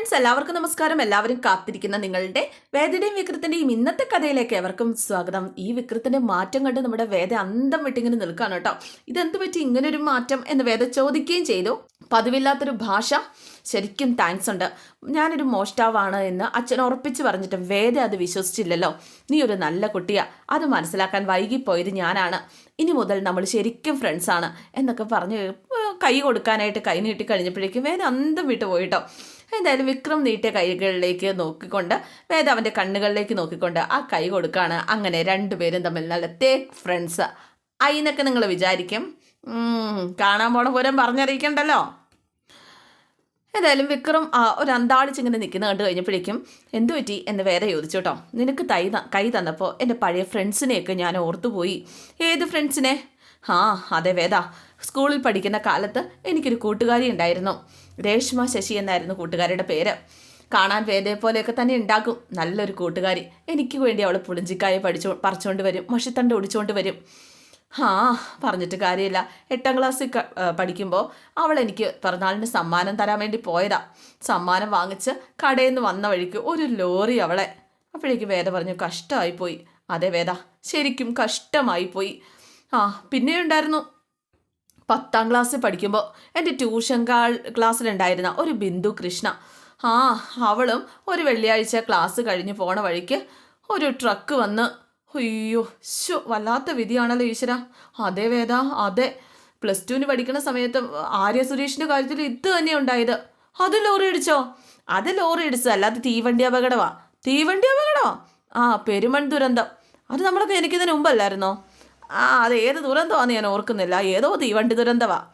Friends എല്ലാവർക്കും നമസ്കാരം. എല്ലാവരും കാത്തിരിക്കുന്ന നിങ്ങളുടെ വേദയുടെയും വിക്രത്തിന്റെയും ഇന്നത്തെ കഥയിലേക്ക് എവർക്കും സ്വാഗതം. ഈ വിക്രത്തിന്റെ മാറ്റം കണ്ട് നമ്മുടെ വേദ അന്തം വിട്ടിങ്ങനെ നിൽക്കുകയാണ് കേട്ടോ. ഇതെന്ത് പറ്റി? ഇങ്ങനെ ഒരു മാറ്റം എന്ന് വേദ ചോദിക്കുകയും ചെയ്തു. പതിവില്ലാത്തൊരു ഭാഷ. ശരിക്കും താങ്ക്സ് ഉണ്ട്. ഞാനൊരു മോഷ്ടാവാണ് എന്ന് അച്ഛൻ ഉറപ്പിച്ച് പറഞ്ഞിട്ട് വേദ അത് വിശ്വസിച്ചില്ലല്ലോ. നീ ഒരു നല്ല കുട്ടിയാ. അത് മനസ്സിലാക്കാൻ വൈകിപ്പോയത് ഞാനാണ്. ഇനി മുതൽ നമ്മൾ ശരിക്കും ഫ്രണ്ട്സാണ് എന്നൊക്കെ പറഞ്ഞ് കൈ കൊടുക്കാനായിട്ട് കൈ നീട്ടി കഴിഞ്ഞപ്പോഴേക്കും വേദ അന്തം വിട്ടു പോയിട്ടോ എന്തായാലും വിക്രം നീട്ടിയ കൈകളിലേക്ക് നോക്കിക്കൊണ്ട് വേദ അവന്റെ കണ്ണുകളിലേക്ക് നോക്കിക്കൊണ്ട് ആ കൈ കൊടുക്കുകയാണ് അങ്ങനെ രണ്ടുപേരും തമ്മിൽ നല്ല തേക്ക് ഫ്രണ്ട്സ് അതിനൊക്കെ നിങ്ങൾ വിചാരിക്കും കാണാൻ പോണ പോലും പറഞ്ഞറിയിക്കണ്ടല്ലോ. ഏതായാലും വിക്രം ഒരു അന്താളിച്ചിങ്ങനെ നിൽക്കുന്ന കണ്ടു കഴിഞ്ഞപ്പോഴേക്കും എന്തു പറ്റി? എന്ന് വേറെ ചോദിച്ചു കേട്ടോ. നിനക്ക് തൈ കൈ തന്നപ്പോൾ എന്റെ പഴയ ഫ്രണ്ട്സിനെയൊക്കെ ഞാൻ ഓർത്തുപോയി. ഏത് ഫ്രണ്ട്സിനെ ആ അതെ വേദ. സ്കൂളിൽ പഠിക്കുന്ന കാലത്ത് എനിക്കൊരു കൂട്ടുകാരി ഉണ്ടായിരുന്നു രേഷ്മ ശശി എന്നായിരുന്നു കൂട്ടുകാരിയുടെ പേര്. കാണാൻ വേദയെ പോലെയൊക്കെ തന്നെ ഉണ്ടാക്കും നല്ലൊരു കൂട്ടുകാരി. എനിക്ക് വേണ്ടി അവൾ പുളിഞ്ചിക്കായ പഠിച്ചു പറിച്ചുകൊണ്ട് വരും. മഷിത്തണ്ട് ഒടിച്ചുകൊണ്ട് വരും. ആ പറഞ്ഞിട്ട് കാര്യമില്ല. എട്ടാം ക്ലാസ്സിൽ പഠിക്കുമ്പോൾ അവൾ എനിക്ക് പിറന്നാളിന് സമ്മാനം തരാൻ വേണ്ടി പോയതാ. സമ്മാനം വാങ്ങിച്ച് കടയിൽ നിന്ന് വന്ന വഴിക്ക് ഒരു ലോറി അവളെ. അപ്പോഴേക്ക് വേദ പറഞ്ഞു കഷ്ടമായി പോയി അതെ വേദ ശരിക്കും കഷ്ടമായി പോയി ആ പിന്നെ ഉണ്ടായിരുന്നു പത്താം ക്ലാസ്സിൽ പഠിക്കുമ്പോൾ എന്റെ ട്യൂഷൻ ക്ലാസ്സിലുണ്ടായിരുന്ന ഒരു ബിന്ദു കൃഷ്ണ. ആ അവളും ഒരു വെള്ളിയാഴ്ച ക്ലാസ് കഴിഞ്ഞ് പോണ വഴിക്ക് ഒരു ട്രക്ക് വന്ന് അയ്യോ ശോ വല്ലാത്ത വിധിയാണല്ലോ ഈശ്വര. അതെ വേദ അതെ. പ്ലസ് ടുവിന് പഠിക്കുന്ന സമയത്ത് ആര്യ സുരേഷിന്റെ കാര്യത്തിൽ ഇത് തന്നെ ഉണ്ടായത്. അത് ലോറി ഇടിച്ചോ? അത് ലോറി ഇടിച്ചോ അല്ലാതെ തീവണ്ടി അപകടമാ. തീവണ്ടി അപകടമോ? ആ പെരുമൺ ദുരന്തം. അത് നമ്മളൊക്കെ എനിക്കിതിന് മുമ്പല്ലായിരുന്നോ? ആ അത് ഏത് ദുരന്തമാണെന്ന് ഞാൻ ഓർക്കുന്നില്ല. ഏതോ തീവണ്ടി ദുരന്തമാ.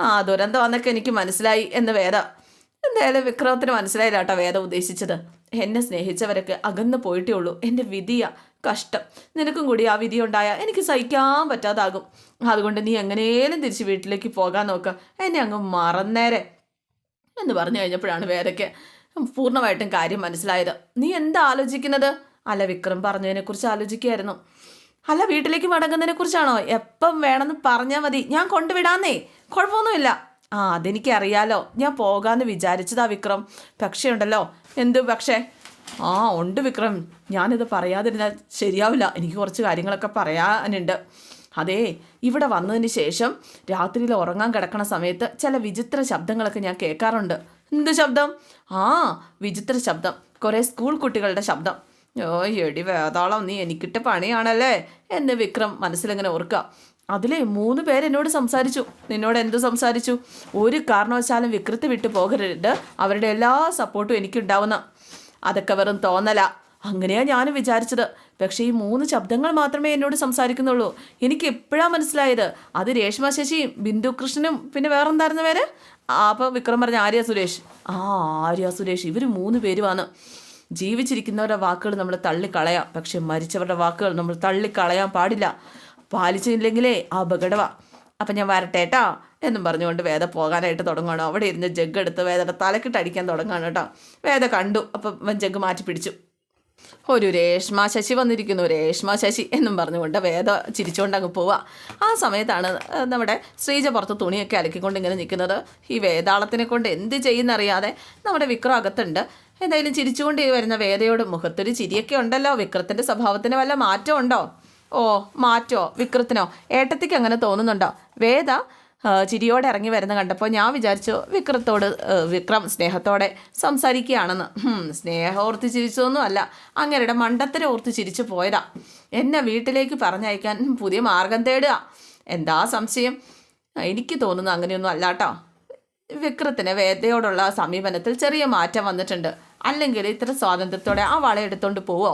ആ ദുരന്തമാണെന്നൊക്കെ എനിക്ക് മനസ്സിലായി എന്ന് വേദ. എന്തായാലും വിക്രമത്തിന് മനസ്സിലായില്ല കേട്ടോ വേദ ഉദ്ദേശിച്ചത്. എന്നെ സ്നേഹിച്ചവരൊക്കെ അകന്നു പോയിട്ടേ ഉള്ളൂ. എന്റെ വിധിയാ കഷ്ടം. നിനക്കും കൂടി ആ വിധി ഉണ്ടായ എനിക്ക് സഹിക്കാൻ പറ്റാതാകും. അതുകൊണ്ട് നീ എങ്ങനെയും തിരിച്ച് വീട്ടിലേക്ക് പോകാൻ നോക്കുക എന്നെ അങ്ങ് മറന്നേരെ എന്ന് പറഞ്ഞു കഴിഞ്ഞപ്പോഴാണ് വേദയ്ക്ക് പൂർണമായിട്ടും കാര്യം മനസ്സിലായത്. നീ എന്താ ആലോചിക്കുന്നത്? അല്ല വിക്രം പറഞ്ഞതിനെക്കുറിച്ച് ആലോചിക്കുകയായിരുന്നു. അല്ല വീട്ടിലേക്ക് മടങ്ങുന്നതിനെ കുറിച്ചാണോ എപ്പം വേണമെന്ന് പറഞ്ഞാൽ മതി. ഞാൻ കൊണ്ടുവിടാന്നേ. കുഴപ്പമൊന്നുമില്ല. ആ അതെനിക്ക് അറിയാലോ ഞാൻ പോകാമെന്ന് വിചാരിച്ചതാ വിക്രം. പക്ഷേ ഉണ്ടല്ലോ. എന്ത് പക്ഷേ? ആ ഉണ്ട് വിക്രം. ഞാനിത് പറയാതിരുന്നാൽ ശരിയാവില്ല. എനിക്ക് കുറച്ച് കാര്യങ്ങളൊക്കെ പറയാനുണ്ട്. അതെ ഇവിടെ വന്നതിന് ശേഷം രാത്രിയിൽ ഉറങ്ങാൻ കിടക്കണ സമയത്ത് ചില വിചിത്ര ശബ്ദങ്ങളൊക്കെ ഞാൻ കേൾക്കാറുണ്ട്. എന്ത് ശബ്ദം? ആ വിചിത്ര ശബ്ദം. കുറേ സ്കൂൾ കുട്ടികളുടെ ശബ്ദം. ഓ എടി വേതാളം നീ എനിക്കിട്ട പണിയാണല്ലേ? എന്ന് വിക്രം മനസ്സിലിങ്ങനെ ഓർക്കുക അതിലെ മൂന്ന് പേരെന്നോട് സംസാരിച്ചു. നിന്നോട് എന്ത് സംസാരിച്ചു? ഒരു കാരണവശാലും വിക്രത്തെ വിട്ടു പോകരുത്. അവരുടെ എല്ലാ സപ്പോർട്ടും എനിക്കുണ്ടാവുന്ന. അതൊക്കെ വെറും തോന്നല. അങ്ങനെയാണ് ഞാനും വിചാരിച്ചത്. പക്ഷേ ഈ മൂന്ന് ശബ്ദങ്ങൾ മാത്രമേ എന്നോട് സംസാരിക്കുന്നുള്ളൂ. എനിക്ക് എപ്പോഴാ മനസ്സിലായത്. അത് രേഷ്മ ശശിയും ബിന്ദു കൃഷ്ണനും പിന്നെ വേറെന്തായിരുന്നു പേര്? അപ്പോൾ വിക്രം പറഞ്ഞ ആര്യ സുരേഷ്. ആ ആര്യ സുരേഷ്. ഇവർ മൂന്ന് പേരുമാണ് ജീവിച്ചിരിക്കുന്നവരുടെ വാക്കുകൾ നമ്മൾ തള്ളിക്കളയാം. പക്ഷെ മരിച്ചവരുടെ വാക്കുകൾ നമ്മൾ തള്ളിക്കളയാൻ പാടില്ല. പാലിച്ചില്ലെങ്കിലേ അപകടവ. അപ്പം ഞാൻ വരട്ടെ കേട്ടോ എന്നും പറഞ്ഞുകൊണ്ട് വേദ പോകാനായിട്ട് തുടങ്ങണം അവിടെ ഇരുന്ന് ജഗ് എടുത്ത് വേദയുടെ തലക്കിട്ട് അടിക്കാൻ തുടങ്ങുകയാണ് കേട്ടോ. വേദ കണ്ടു. അപ്പം ജഗ് മാറ്റി പിടിച്ചു. ഒരു രേഷ്മ ശശി വന്നിരിക്കുന്നു രേഷ്മ ശശി എന്നും പറഞ്ഞുകൊണ്ട് വേദ ചിരിച്ചുകൊണ്ട് അങ്ങ് പോവുക ആ സമയത്താണ് നമ്മുടെ ശ്രീജ പുറത്ത് തുണിയൊക്കെ അലക്കിക്കൊണ്ട് ഇങ്ങനെ നിൽക്കുന്നത്. ഈ വേദാളത്തിനെ കൊണ്ട് എന്ത് ചെയ്യുന്നറിയാതെ നമ്മുടെ വിക്രം അകത്തുണ്ട്. എന്തായാലും ചിരിച്ചുകൊണ്ട് വരുന്ന വേദയോട് മുഖത്തൊരു ചിരിയൊക്കെ ഉണ്ടല്ലോ. വിക്രത്തിന്റെ സ്വഭാവത്തിന് വല്ല മാറ്റമുണ്ടോ ഓ മാറ്റോ? വിക്രത്തിനോ? ഏട്ടത്തിക്ക് അങ്ങനെ തോന്നുന്നുണ്ടോ? വേദ ചിരിയോടെ ഇറങ്ങി വരുന്ന കണ്ടപ്പോൾ ഞാൻ വിചാരിച്ചു വിക്രത്തോട് വിക്രം സ്നേഹത്തോടെ സംസാരിക്കുകയാണെന്ന്. സ്നേഹം ഓർത്ത് ചിരിച്ചതൊന്നും അല്ല അങ്ങരുടെ മണ്ടത്തരം ഓർത്ത് ചിരിച്ചു പോയതാ. എന്നെ വീട്ടിലേക്ക് പറഞ്ഞയക്കാൻ പുതിയ മാർഗം തേടുക. എന്താ സംശയം? എനിക്ക് തോന്നുന്നു അങ്ങനെയൊന്നും അല്ല കേട്ടോ വിക്രത്തിന് വേദയോടുള്ള സമീപനത്തിൽ ചെറിയ മാറ്റം വന്നിട്ടുണ്ട്. അല്ലെങ്കിൽ ഇത്ര സ്വാതന്ത്ര്യത്തോടെ ആ വള പോവോ?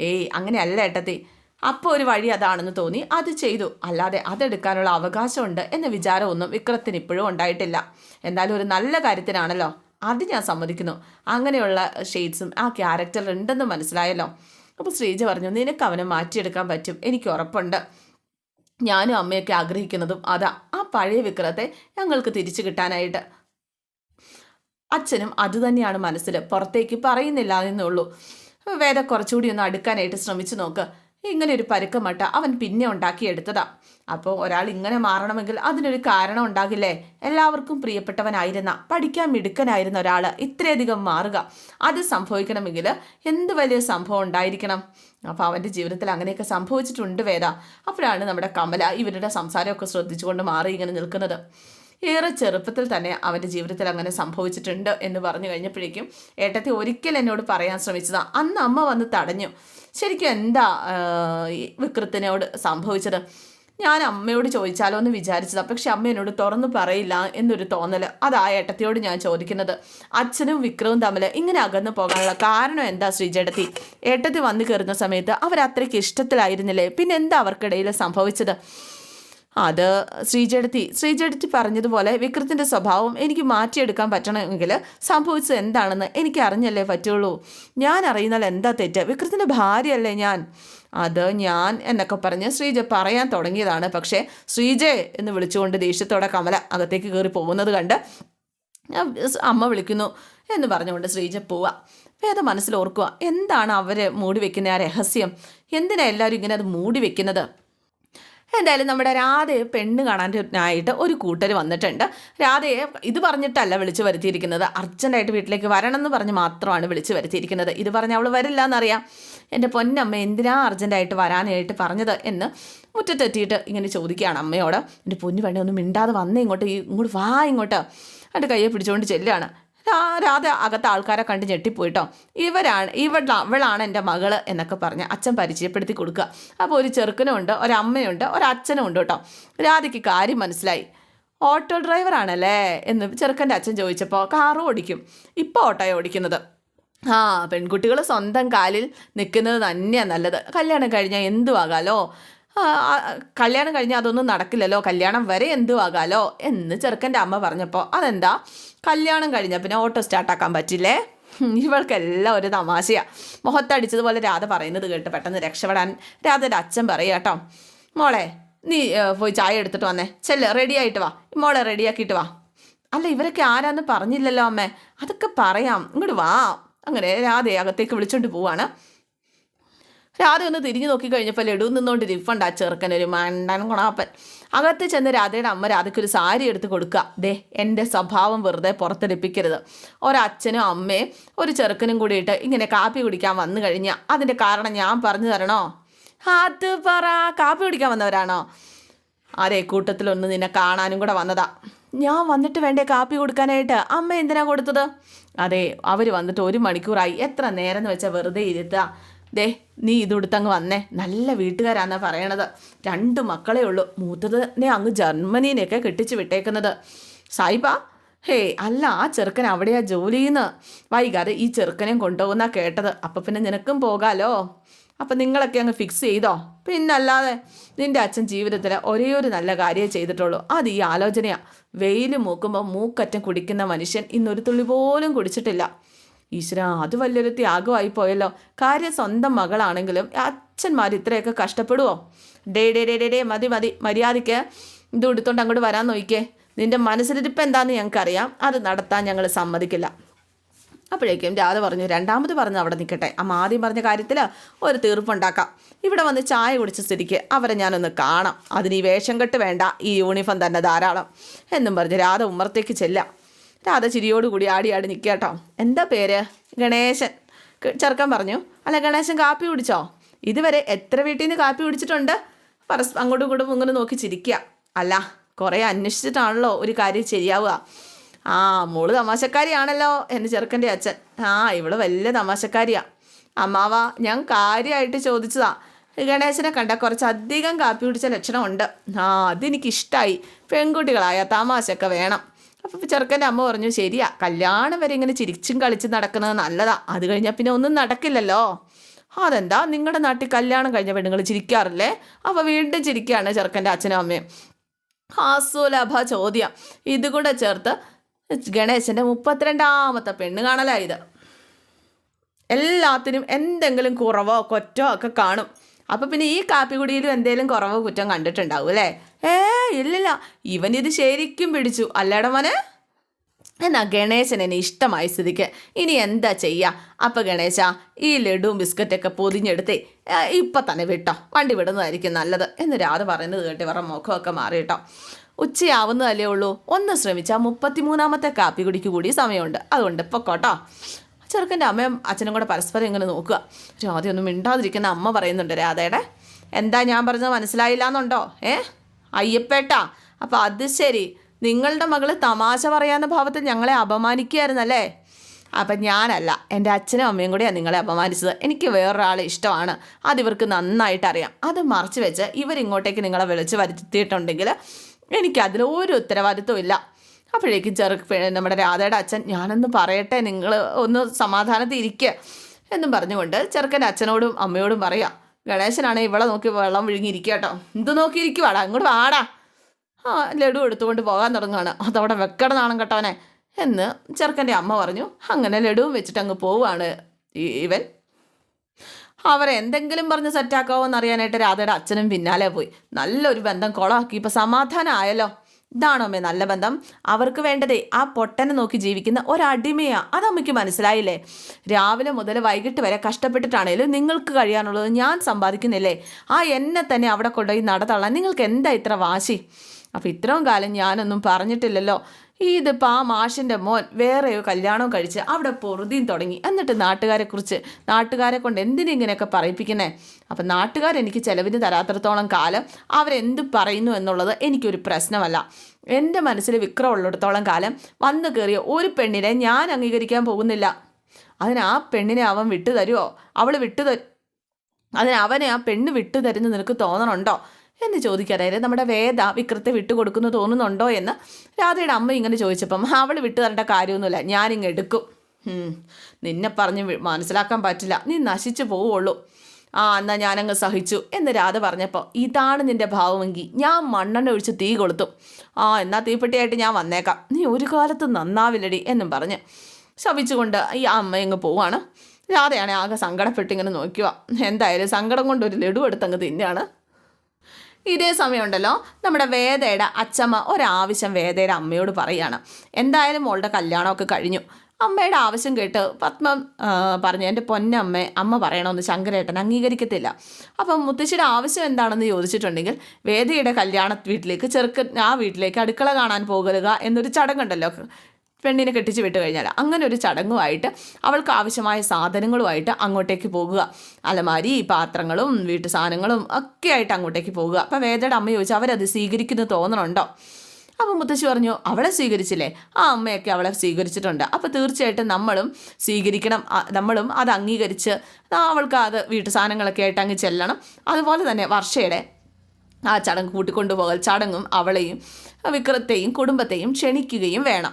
ഏയ് അങ്ങനെയല്ല ഏട്ടത്തി. അപ്പോൾ ഒരു വഴി അതാണെന്ന് തോന്നി. അത് ചെയ്തു. അല്ലാതെ അതെടുക്കാനുള്ള അവകാശമുണ്ട് എന്ന വിചാരമൊന്നും വിക്രത്തിന് ഇപ്പോഴും ഉണ്ടായിട്ടില്ല. എന്തായാലും ഒരു നല്ല കാര്യത്തിനാണല്ലോ. അത് ഞാൻ സമ്മതിക്കുന്നു. അങ്ങനെയുള്ള ഷെയ്ഡ്സും ആ ക്യാരക്ടർ ഉണ്ടെന്ന് മനസ്സിലായല്ലോ. അപ്പോൾ ശ്രീജ പറഞ്ഞു നിനക്ക് അവനെ മാറ്റിയെടുക്കാൻ പറ്റും. എനിക്ക് ഉറപ്പുണ്ട്. ഞാനും അമ്മയൊക്കെ ആഗ്രഹിക്കുന്നതും അതാ. ആ പഴയ വിക്രത്തെ ഞങ്ങൾക്ക് തിരിച്ചു കിട്ടാനായിട്ട്. അച്ഛനും അതുതന്നെയാണ് മനസ്സിൽ. പുറത്തേക്ക് പറയുന്നില്ല എന്നുള്ളൂ വേദ കുറച്ചുകൂടി ഒന്ന് അടുക്കാനായിട്ട് ശ്രമിച്ചു നോക്ക്. ഇങ്ങനെ ഒരു പരുക്കമട്ട അവൻ പിന്നെ ഉണ്ടാക്കിയെടുത്തതാ. അപ്പോൾ ഒരാൾ ഇങ്ങനെ മാറണമെങ്കിൽ അതിനൊരു കാരണം ഉണ്ടാകില്ലേ? എല്ലാവർക്കും പ്രിയപ്പെട്ടവനായിരുന്ന പഠിക്കാൻ മിടുക്കനായിരുന്ന ഒരാൾ ഇത്രയധികം മാറുക. അത് സംഭവിക്കണമെങ്കിൽ എന്ത് വലിയ സംഭവം ഉണ്ടായിരിക്കണം? അപ്പോൾ അവന്റെ ജീവിതത്തിൽ അങ്ങനെയൊക്കെ സംഭവിച്ചിട്ടുണ്ട് വേദ. അപ്പോഴാണ് നമ്മുടെ കമല ഇവരുടെ സംസാരമൊക്കെ ശ്രദ്ധിച്ചുകൊണ്ട് മാറി ഇങ്ങനെ നിൽക്കുന്നത്. ഏറെ ചെറുപ്പത്തിൽ തന്നെ അവന്റെ ജീവിതത്തിൽ അങ്ങനെ സംഭവിച്ചിട്ടുണ്ട് എന്ന് പറഞ്ഞു കഴിഞ്ഞപ്പോഴേക്കും ഏട്ടത്തി ഒരിക്കൽ എന്നോട് പറയാൻ ശ്രമിച്ചതാ അന്ന് അമ്മ വന്ന് തടഞ്ഞു. ശരിക്കും എന്താ വിക്രത്തിനോട് സംഭവിച്ചത്? ഞാൻ അമ്മയോട് ചോദിച്ചാലോ എന്ന് വിചാരിച്ചതാ പക്ഷെ അമ്മ എന്നോട് തുറന്നു പറയില്ല എന്നൊരു തോന്നൽ അതാ ഏട്ടത്തിയോട് ഞാൻ ചോദിക്കുന്നത്. അച്ഛനും വിക്രവും തമ്മിൽ ഇങ്ങനെ അകന്നു പോകാനുള്ള കാരണം എന്താ ശ്രീജേട്ടത്തി? ഏട്ടത്തി വന്നു കയറുന്ന സമയത്ത് അവരത്രയ്ക്ക് ഇഷ്ടത്തിലായിരുന്നില്ലേ? പിന്നെന്താ അവർക്കിടയിൽ സംഭവിച്ചത്? അത് ശ്രീജെടുത്തി ശ്രീജെടുത്തി പറഞ്ഞതുപോലെ വിക്രത്തിന്റെ സ്വഭാവം എനിക്ക് മാറ്റിയെടുക്കാൻ പറ്റണമെങ്കിൽ സംഭവിച്ചത് എന്താണെന്ന് എനിക്ക് അറിഞ്ഞല്ലേ പറ്റുള്ളൂ. ഞാൻ അറിയുന്നാൽ എന്താ തെറ്റ്? വിക്രത്തിന്റെ ഭാര്യയല്ലേ ഞാൻ? അത് ഞാൻ എന്നൊക്കെ പറഞ്ഞ് ശ്രീജ പറയാൻ തുടങ്ങിയതാണ്. പക്ഷേ ശ്രീജെ എന്ന് വിളിച്ചുകൊണ്ട് ദേഷ്യത്തോടെ കമല അകത്തേക്ക് കയറി പോകുന്നത് കണ്ട് അമ്മ വിളിക്കുന്നു എന്ന് പറഞ്ഞുകൊണ്ട് ശ്രീജ പോവുക വേദ മനസ്സിൽ ഓർക്കുക എന്താണ് അവരെ മൂടി വെക്കുന്ന ആ രഹസ്യം? എന്തിനാണ് എല്ലാവരും ഇങ്ങനെ അത് മൂടി വെക്കുന്നത്? എന്തായാലും നമ്മുടെ രാധയെ പെണ്ണ് കാണാനായിട്ട് ഒരു കൂട്ടർ വന്നിട്ടുണ്ട്. രാധയെ ഇത് പറഞ്ഞിട്ടല്ല വിളിച്ചു വരുത്തിയിരിക്കുന്നത്. അർജന്റായിട്ട് വീട്ടിലേക്ക് വരണം എന്ന് പറഞ്ഞ് മാത്രമാണ് വിളിച്ചു വരുത്തിയിരിക്കുന്നത്. ഇത് പറഞ്ഞ് അവൾ വരില്ല എന്നറിയാം എന്റെ പൊന്നമ്മ എന്തിനാ അർജന്റായിട്ട് വരാനായിട്ട് പറഞ്ഞത്? എന്ന് മുറ്റത്തെത്തിയിട്ട് ഇങ്ങനെ ചോദിക്കുകയാണ് അമ്മയോട്. എന്റെ പൊന്നു വേണ്ടി ഒന്ന് മിണ്ടാതെ വന്നേ ഇങ്ങോട്ട്. ഇങ്ങോട്ട് വാ ഇങ്ങോട്ട്. എന്റെ കയ്യെ പിടിച്ചുകൊണ്ട് ചെല്ലുകയാണ്. രാധ അകത്ത് ആൾക്കാരെ കണ്ട് ഞെട്ടിപ്പോയിട്ടോ. ഇവരാണ് ഇവളാ ഇവളാണ് എന്റെ മകൾ എന്നൊക്കെ പറഞ്ഞ് അച്ഛൻ പരിചയപ്പെടുത്തി കൊടുക്കുക. അപ്പോൾ ഒരു ചെറുക്കനുമുണ്ട് ഒരമ്മയുണ്ട് ഒരച്ഛനും ഉണ്ട് കേട്ടോ. രാധയ്ക്ക് കാര്യം മനസ്സിലായി. ഓട്ടോ ഡ്രൈവറാണല്ലേ എന്ന് ചെറുക്കന്റെ അച്ഛൻ ചോദിച്ചപ്പോൾ കാറ് ഓടിക്കും. ഇപ്പോൾ ഓട്ടോയാണ് ഓടിക്കുന്നത്. ആ പെൺകുട്ടികൾ സ്വന്തം കാലിൽ നിൽക്കുന്നത് തന്നെയാണ് നല്ലത്. കല്യാണം കഴിഞ്ഞാൽ എന്തും ആകാലോ ആ, ആ, കല്യാണം കഴിഞ്ഞാൽ അതൊന്നും നടക്കില്ലല്ലോ. കല്യാണം വരെ എന്തുവാകാലോ? എന്ന് ചെറുക്കന്റെ അമ്മ പറഞ്ഞപ്പോൾ അതെന്താ? കല്യാണം കഴിഞ്ഞാൽ പിന്നെ ഓട്ടോ സ്റ്റാർട്ടാക്കാൻ പറ്റില്ലേ? ഇവൾക്കെല്ലാം ഒരു തമാശയാണ് മുഖത്തടിച്ചതുപോലെ രാധ പറയുന്നത് കേട്ട് പെട്ടെന്ന് രക്ഷപ്പെടാൻ രാധയുടെ അച്ഛൻ പറയുക കേട്ടോ മോളെ നീ പോയി ചായ എടുത്തിട്ട് വന്നേ. ചെല്ല് റെഡി ആയിട്ട് വാ. മോളെ റെഡിയാക്കിയിട്ട് വാ. അല്ല ഇവരൊക്കെ ആരാന്ന് പറഞ്ഞില്ലല്ലോ അമ്മേ. അതൊക്കെ പറയാം. ഇങ്ങോട്ട് വാ. അങ്ങനെ രാധയെ അകത്തേക്ക് വിളിച്ചോണ്ട് പോവാണ്. രാധ ഒന്ന് തിരിഞ്ഞു നോക്കി കഴിഞ്ഞപ്പോൾ ലഡു നിന്നുകൊണ്ട് ഇരിപ്പുണ്ട് ആ ചെറുക്കൻ ഒരു മണ്ടൻ കുണാപ്പൻ. അകത്ത് ചെന്ന് രാധയുടെ അമ്മ രാധയ്ക്ക് ഒരു സാരി എടുത്ത് കൊടുക്കുക. ദേ എന്റെ സ്വഭാവം വെറുതെ പുറത്തെടുപ്പിക്കരുത്. ഒരച്ഛനും അമ്മയും ഒരു ചെറുക്കനും കൂടിയിട്ട് ഇങ്ങനെ കാപ്പി കുടിക്കാൻ വന്നു കഴിഞ്ഞാൽ അതിന്റെ കാരണം ഞാൻ പറഞ്ഞു തരണോ? അത് പറ. കാപ്പി കുടിക്കാൻ വന്നവരാണോ? അതെ കൂട്ടത്തിലൊന്ന് നിന്നെ കാണാനും കൂടെ വന്നതാ. ഞാൻ വന്നിട്ട് വേണ്ടേ കാപ്പി കൊടുക്കാനായിട്ട്? അമ്മ എന്തിനാ കൊടുത്തത്? അതെ അവർ വന്നിട്ട് ഒരു മണിക്കൂറായി. എത്ര നേരം എന്ന് വെച്ചാൽ വെറുതെ ഇരുത്തുക ദേ നീ ഇതുടുത്തങ്ങ് വന്നേ. നല്ല വീട്ടുകാരാന്നാ പറയണത്. രണ്ട് മക്കളേ ഉള്ളൂ. മൂത്തതിനെ അങ്ങ് ജർമ്മനിനെയൊക്കെ കെട്ടിച്ച് വിട്ടേക്കുന്നത്. സായിബ ഹേ അല്ല ആ ചെറുക്കൻ അവിടെയാ ജോലിയെന്ന്. വൈകാതെ ഈ ചെറുക്കനെയും കൊണ്ടുപോകുന്നാ കേട്ടത്. അപ്പം പിന്നെ നിനക്കും പോകാലോ? അപ്പം നിങ്ങളൊക്കെ അങ്ങ് ഫിക്സ് ചെയ്തോ? പിന്നല്ലാതെ നിന്റെ അച്ഛൻ ജീവിതത്തിൽ ഒരേ ഒരു നല്ല കാര്യമേ ചെയ്തിട്ടുള്ളൂ. അത് ഈ ആലോചനയാ. വെയിൽ മൂക്കുമ്പോൾ മൂക്കറ്റം കുടിക്കുന്ന മനുഷ്യൻ ഇന്നൊരു തുള്ളി പോലും കുടിച്ചിട്ടില്ല. ഈശ്വര അത് വലിയൊരു ത്യാഗമായി പോയല്ലോ. കാര്യം സ്വന്തം മകളാണെങ്കിലും അച്ഛന്മാർ ഇത്രയൊക്കെ കഷ്ടപ്പെടുവോ? ഡേ ഡേ ഡേ ഡേ ഡേ മതി മതി മര്യാദയ്ക്ക് ഇത് എടുത്തോണ്ട് അങ്ങോട്ട് വരാൻ നോക്കിക്കേ. നിന്റെ മനസ്സിലിരിപ്പ് എന്താണെന്ന് ഞങ്ങൾക്കറിയാം. അത് നടത്താൻ ഞങ്ങൾ സമ്മതിക്കില്ല. അപ്പോഴേക്കും രാധ പറഞ്ഞു രണ്ടാമത് പറഞ്ഞു അവിടെ നിൽക്കട്ടെ. അമ്മ ആദ്യം പറഞ്ഞ കാര്യത്തിൽ ഒരു തീർപ്പുണ്ടാക്കാം. ഇവിടെ വന്ന് ചായ കുടിച്ച സ്ഥിതിക്ക് അവരെ ഞാനൊന്ന് കാണാം. അതിന് ഈ വേഷം കെട്ട് വേണ്ട ഈ യൂണിഫോം തന്നെ ധാരാളം എന്നും പറഞ്ഞ് രാധ ഉമ്മറത്തേക്ക് ചെല്ലാം രാധ ചിരിയോടുകൂടി ആടി ആടി നിൽക്കുക കേട്ടോ എന്താ പേര്? ഗണേശൻ. ചെറുക്കൻ പറഞ്ഞു. അല്ല ഗണേശൻ കാപ്പി കുടിച്ചോ? ഇതുവരെ എത്ര വീട്ടിൽ നിന്ന് കാപ്പി കുടിച്ചിട്ടുണ്ട്? പരസ് അങ്ങോട്ടും ഇങ്ങോട്ടും ഇങ്ങനെ നോക്കി ചിരിക്കുക. അല്ല കുറേ അന്വേഷിച്ചിട്ടാണല്ലോ ഒരു കാര്യം ശരിയാവുക. ആ മോൾ തമാശക്കാരിയാണല്ലോ എന്റെ ചെറുക്കന്റെ അച്ഛൻ. ആ ഇവൾ വലിയ തമാശക്കാരിയാ. അമ്മാവ ഞാൻ കാര്യമായിട്ട് ചോദിച്ചതാ. ഗണേശനെ കണ്ട കുറച്ചധികം കാപ്പി കുടിച്ച ലക്ഷണമുണ്ട്. ആ അതെനിക്കിഷ്ടമായി പെൺകുട്ടികളായ തമാശയൊക്കെ വേണം. അപ്പം ചെറുക്കന്റെ അമ്മ പറഞ്ഞു ശരിയാ കല്യാണം വരെ ഇങ്ങനെ ചിരിച്ചും കളിച്ചും നടക്കുന്നത് നല്ലതാ. അത് കഴിഞ്ഞാൽ പിന്നെ ഒന്നും നടക്കില്ലല്ലോ. അതെന്താ? നിങ്ങളുടെ നാട്ടിൽ കല്യാണം കഴിഞ്ഞ പെണ്ണുങ്ങൾ ചിരിക്കാറില്ലേ? അപ്പോൾ വീണ്ടും ചിരിക്കുകയാണ് ചെറുക്കന്റെ അച്ഛനും അമ്മയും. ഹാസ്യലഭ ചോദ്യം. ഇതുകൂടെ ചേർത്ത് ഗണേശന്റെ മുപ്പത്തിരണ്ടാമത്തെ പെണ്ണ് കാണലായത് എല്ലാത്തിനും എന്തെങ്കിലും കുറവോ കൊറ്റോ ഒക്കെ കാണും. അപ്പം പിന്നെ ഈ കാപ്പി കുടിയിലും എന്തെങ്കിലും കുറവോ കുറ്റം കണ്ടിട്ടുണ്ടാവും അല്ലേ? ഏ ഇല്ലില്ല. ഇവനിത് ശരിക്കും പിടിച്ചു. അല്ലേടാ മോനെ? എന്നാ ഗണേശൻ എന്നെ ഇഷ്ടമായ സ്ഥിതിക്ക്. ഇനി എന്താ ചെയ്യുക അപ്പം ഗണേശ ഈ ലഡുവും ബിസ്ക്കറ്റൊക്കെ പൊതിഞ്ഞെടുത്തേ. ഇപ്പം തന്നെ വിട്ടോ. വണ്ടി വിടുന്നതായിരിക്കും നല്ലത്. എന്ന് രാധ പറയുന്നത് കേട്ട് ഇവരുടെ മുഖമൊക്കെ മാറി കേട്ടോ. ഉച്ചയാവുന്നതല്ലേ ഉള്ളൂ. ഒന്ന് ശ്രമിച്ചാൽ മുപ്പത്തിമൂന്നാമത്തെ കാപ്പി കുടിക്ക് കൂടി സമയമുണ്ട്. അതുകൊണ്ട് പൊക്കോട്ടോ. ചെറുക്കന്റെ അമ്മയും അച്ഛനും കൂടെ പരസ്പരം ഇങ്ങനെ നോക്കുക. രാധയൊന്നും മിണ്ടാതിരിക്കുന്ന അമ്മ പറയുന്നുണ്ട് രാധയുടെ. എന്താ ഞാൻ പറഞ്ഞത് മനസ്സിലായില്ല എന്നുണ്ടോ ഏ? അയ്യപ്പേട്ടാ അപ്പോൾ അത് ശരി. നിങ്ങളുടെ മകൾ തമാശ പറയാവുന്ന ഭാവത്തിൽ ഞങ്ങളെ അപമാനിക്കുകയായിരുന്നല്ലേ അപ്പം ഞാനല്ല എന്റെ അച്ഛനും അമ്മയും കൂടിയാണ് നിങ്ങളെ അപമാനിച്ചത്. എനിക്ക് വേറൊരാളെ ഇഷ്ടമാണ്. അത് ഇവർക്ക് നന്നായിട്ട് അറിയാം. അത് മറച്ചു വെച്ച് ഇവരിങ്ങോട്ടേക്ക് നിങ്ങളെ വിളിച്ച് വരുത്തിയിട്ടുണ്ടെങ്കിൽ എനിക്ക് അതിൽ ഒരു ഉത്തരവാദിത്വം ഇല്ല. അപ്പോഴേക്കും ചെറുക്ക് നമ്മുടെ രാധയുടെ അച്ഛൻ ഞാനൊന്ന് പറയട്ടെ നിങ്ങൾ ഒന്ന് സമാധാനത്തിൽ ഇരിക്കുക എന്നും പറഞ്ഞുകൊണ്ട് ചെറുക്കന്റെ അച്ഛനോടും അമ്മയോടും പറയാം. ഗണേശനാണ് ഇവളെ നോക്കി വെള്ളം വിഴുങ്ങിയിരിക്കുക കേട്ടോ എന്ത് നോക്കിയിരിക്കുവാടാ? അങ്ങോട്ട് വാടാ. ആ ലഡു എടുത്തുകൊണ്ട് പോകാൻ തുടങ്ങുകയാണ്. അതവിടെ വെക്കണമെന്നാണ് കേട്ടോനെ എന്ന് ചെറുക്കന്റെ അമ്മ പറഞ്ഞു. അങ്ങനെ ലഡുവും വെച്ചിട്ട് അങ്ങ് പോവുകയാണ് ഇവൻ. അവരെ എന്തെങ്കിലും പറഞ്ഞ് സെറ്റാക്കാവോ എന്നറിയാനായിട്ട് രാധയുടെ അച്ഛനും പിന്നാലെ പോയി. നല്ലൊരു ബന്ധം കുളമാക്കി ഇപ്പം സമാധാനം ആയല്ലോ. ഇതാണോ അമ്മേ നല്ല ബന്ധം? അവർക്ക് വേണ്ടതേ ആ പൊട്ടനെ നോക്കി ജീവിക്കുന്ന ഒരടിമയാ. അത് അമ്മയ്ക്ക് മനസ്സിലായില്ലേ? രാവിലെ മുതൽ വൈകിട്ട് വരെ കഷ്ടപ്പെട്ടിട്ടാണേലും നിങ്ങൾക്ക് കഴിയാനുള്ളത് ഞാൻ സമ്പാദിക്കുന്നില്ലേ? ആ എന്നെ തന്നെ അവിടെ കൊണ്ടുപോയി നടത്തള്ളാൻ നിങ്ങൾക്ക് എന്താ ഇത്ര വാശി? അപ്പം ഇത്രയും കാലം ഞാനൊന്നും പറഞ്ഞിട്ടില്ലല്ലോ. ഇതിപ്പോൾ ആ മാഷിന്റെ മോൻ വേറെയോ കല്യാണം കഴിച്ച് അവിടെ പൊറുതിയും തുടങ്ങി. എന്നിട്ട് നാട്ടുകാരെക്കുറിച്ച് നാട്ടുകാരെ കൊണ്ട് എന്തിനെങ്ങനെയൊക്കെ പറയിപ്പിക്കണേ അപ്പം നാട്ടുകാരെനിക്ക് ചിലവിന് തരാത്രത്തോളം കാലം അവരെന്ത് പറയുന്നു എന്നുള്ളത് എനിക്കൊരു പ്രശ്നമല്ല. എന്റെ മനസ്സിൽ വിക്രം ഉള്ളിടത്തോളം കാലം വന്നു കയറിയ ഒരു പെണ്ണിനെ ഞാൻ അംഗീകരിക്കാൻ പോകുന്നില്ല. അതിന് ആ പെണ്ണിനെ അവൻ വിട്ടു തരുമോ അവൾ വിട്ടു തരും അതിന് അവനെ ആ പെണ്ണ് വിട്ടു തരുന്ന നിനക്ക് തോന്നണുണ്ടോ? എന്ന് ചോദിക്കുക അതായത് നമ്മുടെ വേദ വിക്രത്തെ വിട്ടുകൊടുക്കുന്നു തോന്നുന്നുണ്ടോ എന്ന് രാധയുടെ അമ്മ ഇങ്ങനെ ചോദിച്ചപ്പം അവൾ വിട്ടു തരേണ്ട കാര്യമൊന്നുമില്ല. ഞാനിങ്ങ് എടുക്കും. നിന്നെ പറഞ്ഞ് മനസ്സിലാക്കാൻ പറ്റില്ല. നീ നശിച്ചു പോവുള്ളൂ. ആ എന്നാൽ ഞാനങ്ങ് സഹിച്ചു. എന്ന് രാധ പറഞ്ഞപ്പോൾ ഇതാണ് നിന്റെ ഭാവമെങ്കിൽ ഞാൻ മണ്ണെണ്ണ ഒഴിച്ച് തീ കൊളുത്തും. ആ എന്നാൽ തീപ്പെട്ടിയായിട്ട് ഞാൻ വന്നേക്കാം. നീ ഒരു കാലത്ത് നന്നാവില്ലടി എന്നും പറഞ്ഞ് ശപിച്ചുകൊണ്ട് ഈ അമ്മ അങ്ങ് പോവാണ്. രാധയാണ് ആകെ സങ്കടപ്പെട്ട് ഇങ്ങനെ നോക്കുക. എന്തായാലും സങ്കടം കൊണ്ട് ഒരു ലഡു എടുത്തങ്ങ് തിന്നാണ്. ഇതേ സമയമുണ്ടല്ലോ. നമ്മുടെ വേദയുടെ അച്ചമ്മ ഒരാവശ്യം വേദയുടെ അമ്മയോട് പറയുകയാണ് എന്തായാലും മോളുടെ കല്യാണമൊക്കെ കഴിഞ്ഞു. അമ്മയുടെ ആവശ്യം കേട്ട് പത്മം പറഞ്ഞു എന്റെ പൊന്നമ്മ അമ്മ പറയണമെന്ന് ശങ്കരേട്ടൻ അംഗീകരിക്കത്തില്ല. അപ്പം മുത്തശ്ശിയുടെ ആവശ്യം എന്താണെന്ന് ചോദിച്ചിട്ടുണ്ടെങ്കിൽ വേദയുടെ കല്യാണ വീട്ടിലേക്ക് ചെറുക്കൻ ആ വീട്ടിലേക്ക് അടുക്കള കാണാൻ പോകുക എന്നൊരു ചടങ്ങുണ്ടല്ലോ. പെണ്ണിനെ കെട്ടിച്ച് വിട്ട് കഴിഞ്ഞാൽ അങ്ങനെ ഒരു ചടങ്ങുമായിട്ട് അവൾക്ക് ആവശ്യമായ സാധനങ്ങളുമായിട്ട് അങ്ങോട്ടേക്ക് പോകുക. അലമാരി പാത്രങ്ങളും വീട്ടു സാധനങ്ങളും ഒക്കെ ആയിട്ട് അങ്ങോട്ടേക്ക് പോകുക. അപ്പം വേദയുടെ അമ്മ ചോദിച്ചു അവരത് സ്വീകരിക്കുന്നു തോന്നണുണ്ടോ? അപ്പം മുത്തശ്ശി പറഞ്ഞു അവളെ സ്വീകരിച്ചില്ലേ? ആ അമ്മയൊക്കെ അവളെ സ്വീകരിച്ചിട്ടുണ്ട്. അപ്പോൾ തീർച്ചയായിട്ടും നമ്മളും സ്വീകരിക്കണം. നമ്മളും അത് അംഗീകരിച്ച് അവൾക്ക് അത് വീട്ടു സാധനങ്ങളൊക്കെ ആയിട്ട് അങ്ങ് ചെല്ലണം. അതുപോലെ തന്നെ വർഷയുടെ ആ ചടങ്ങ് കൂട്ടിക്കൊണ്ടുപോകൽ ചടങ്ങും അവളെയും വിക്രത്തെയും കുടുംബത്തെയും ക്ഷണിക്കുകയും വേണം.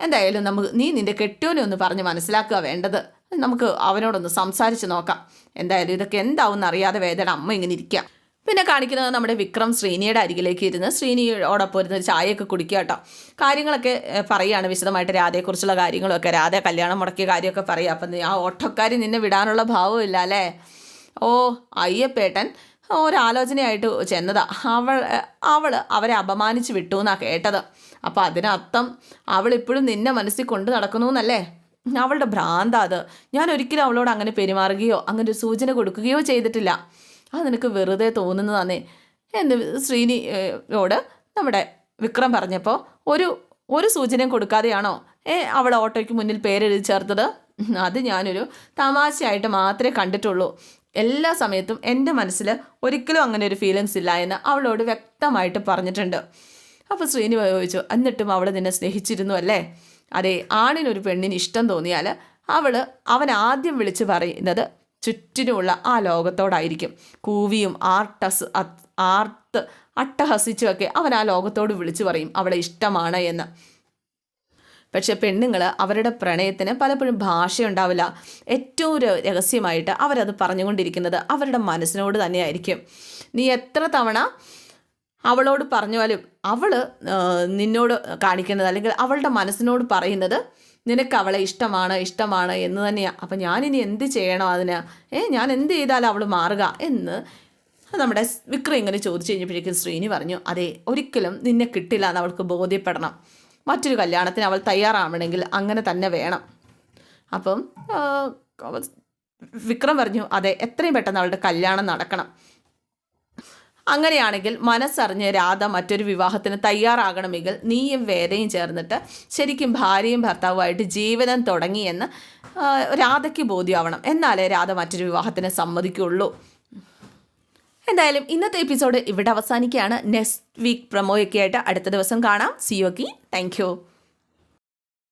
എന്തായാലും നമുക്ക് നീ നിന്റെ കെട്ടിയോനെ ഒന്ന് പറഞ്ഞ് മനസ്സിലാക്കുക വേണ്ടത്. നമുക്ക് അവനോടൊന്ന് സംസാരിച്ച് നോക്കാം. എന്തായാലും ഇതൊക്കെ എന്താവും അറിയാതെ വേദന അമ്മ ഇങ്ങനെ ഇരിക്കുക. പിന്നെ കാണിക്കുന്നത് നമ്മുടെ വിക്രം ശ്രീനിയുടെ അരികിലേക്ക് ഇരുന്ന് ശ്രീനിയോടൊപ്പം ഇരുന്ന് ചായയൊക്കെ കുടിക്കുക കേട്ടോ. കാര്യങ്ങളൊക്കെ പറയുകയാണ് വിശദമായിട്ട് രാധയെക്കുറിച്ചുള്ള കാര്യങ്ങളൊക്കെ. രാധ കല്യാണം മുടക്കിയ കാര്യമൊക്കെ പറയുക. അപ്പം ആ ഓട്ടോക്കാരി നിന്നെ വിടാനുള്ള ഭാവമില്ല അല്ലേ? ഓ അയ്യപ്പേട്ടൻ ഒരാലോചനയായിട്ട് ചെന്നതാ. അവൾ അവൾ അവരെ അപമാനിച്ച് വിട്ടു എന്നാണ് കേട്ടത്. അപ്പോൾ അതിനർത്ഥം അവൾ ഇപ്പോഴും നിന്നെ മനസ്സിൽ കൊണ്ട് നടക്കുന്നു എന്നല്ലേ അവളുടെ ഭ്രാന്ത അത്. ഞാൻ ഒരിക്കലും അവളോട് അങ്ങനെ പെരുമാറുകയോ അങ്ങനെ ഒരു സൂചന കൊടുക്കുകയോ ചെയ്തിട്ടില്ല. അത് നിനക്ക് വെറുതെ തോന്നുന്നതാന്നേ. എന്ന് ശ്രീനിയോട് നമ്മുടെ വിക്രം പറഞ്ഞപ്പോൾ ഒരു ഒരു സൂചനയും കൊടുക്കാതെയാണോ? ഏ അവൾ ഓട്ടോയ്ക്ക് മുന്നിൽ പേരെഴുതി ചേർത്തത്? അത് ഞാനൊരു തമാശയായിട്ട് മാത്രമേ കണ്ടിട്ടുള്ളൂ. എല്ലാ സമയത്തും എന്റെ മനസ്സിൽ ഒരിക്കലും അങ്ങനെ ഒരു ഫീലിങ്സ് ഇല്ല എന്ന് അവളോട് വ്യക്തമായിട്ട് പറഞ്ഞിട്ടുണ്ട്. അപ്പോൾ ശ്രീനി ചോദിച്ചു എന്നിട്ടും അവൾ നിന്നെ സ്നേഹിച്ചിരുന്നു അല്ലേ? അതെ ആണിനൊരു പെണ്ണിന് ഇഷ്ടം തോന്നിയാൽ അവൾ അവൻ ആദ്യം വിളിച്ച് പറയുന്നത് ചുറ്റിനുമുള്ള ആ ലോകത്തോടായിരിക്കും. കൂവിയും ആർട്ടസ് ആർത്ത് അട്ടഹസിച്ചുമൊക്കെ അവൻ ആ ലോകത്തോട് വിളിച്ചു പറയും അവളെ ഇഷ്ടമാണ് എന്ന്. പക്ഷെ പെണ്ണുങ്ങൾ അവരുടെ പ്രണയത്തിന് പലപ്പോഴും ഭാഷയുണ്ടാവില്ല. ഏറ്റവും രഹസ്യമായിട്ട് അവരത് പറഞ്ഞുകൊണ്ടിരിക്കുന്നത് അവരുടെ മനസ്സിനോട് തന്നെയായിരിക്കും. നീ എത്ര തവണ അവളോട് പറഞ്ഞാലും അവൾ നിന്നോട് കാണിക്കുന്നത് അല്ലെങ്കിൽ അവളുടെ മനസ്സിനോട് പറയുന്നത് നിനക്ക് അവളെ ഇഷ്ടമാണ് ഇഷ്ടമാണ് എന്ന് തന്നെയാണ് അപ്പം ഞാനിനി എന്ത് ചെയ്യണം അതിന്? ഏ ഞാൻ എന്ത് ചെയ്താലും അവൾ മാറുക എന്ന് നമ്മുടെ വിക്രം ഇങ്ങനെ ചോദിച്ചു കഴിഞ്ഞപ്പോഴേക്കും ശ്രീനി പറഞ്ഞു അതെ ഒരിക്കലും നിന്നെ കിട്ടില്ല എന്ന് അവൾക്ക് ബോധ്യപ്പെടണം. മറ്റൊരു കല്യാണത്തിന് അവൾ തയ്യാറാവണമെങ്കിൽ അങ്ങനെ തന്നെ വേണം. അപ്പം വിക്രം പറഞ്ഞു അതെ എത്രയും പെട്ടെന്ന് അവളുടെ കല്യാണം നടക്കണം. അങ്ങനെയാണെങ്കിൽ മനസ്സറിഞ്ഞ് രാധ മറ്റൊരു വിവാഹത്തിന് തയ്യാറാകണമെങ്കിൽ നീയും വേദയും ചേർന്നിട്ട് ശരിക്കും ഭാര്യയും ഭർത്താവുമായിട്ട് ജീവിതം തുടങ്ങിയെന്ന് രാധയ്ക്ക് ബോധ്യമാവണം എന്നാലേ രാധ മറ്റൊരു വിവാഹത്തിന് സമ്മതിക്കുള്ളൂ. എന്തായാലും ഇന്നത്തെ എപ്പിസോഡ് ഇവിടെ അവസാനിക്കുകയാണ്. നെക്സ്റ്റ് വീക്ക് പ്രൊമോയൊക്കെ ആയിട്ട് അടുത്ത ദിവസം കാണാം. സിയോക്കി താങ്ക് യു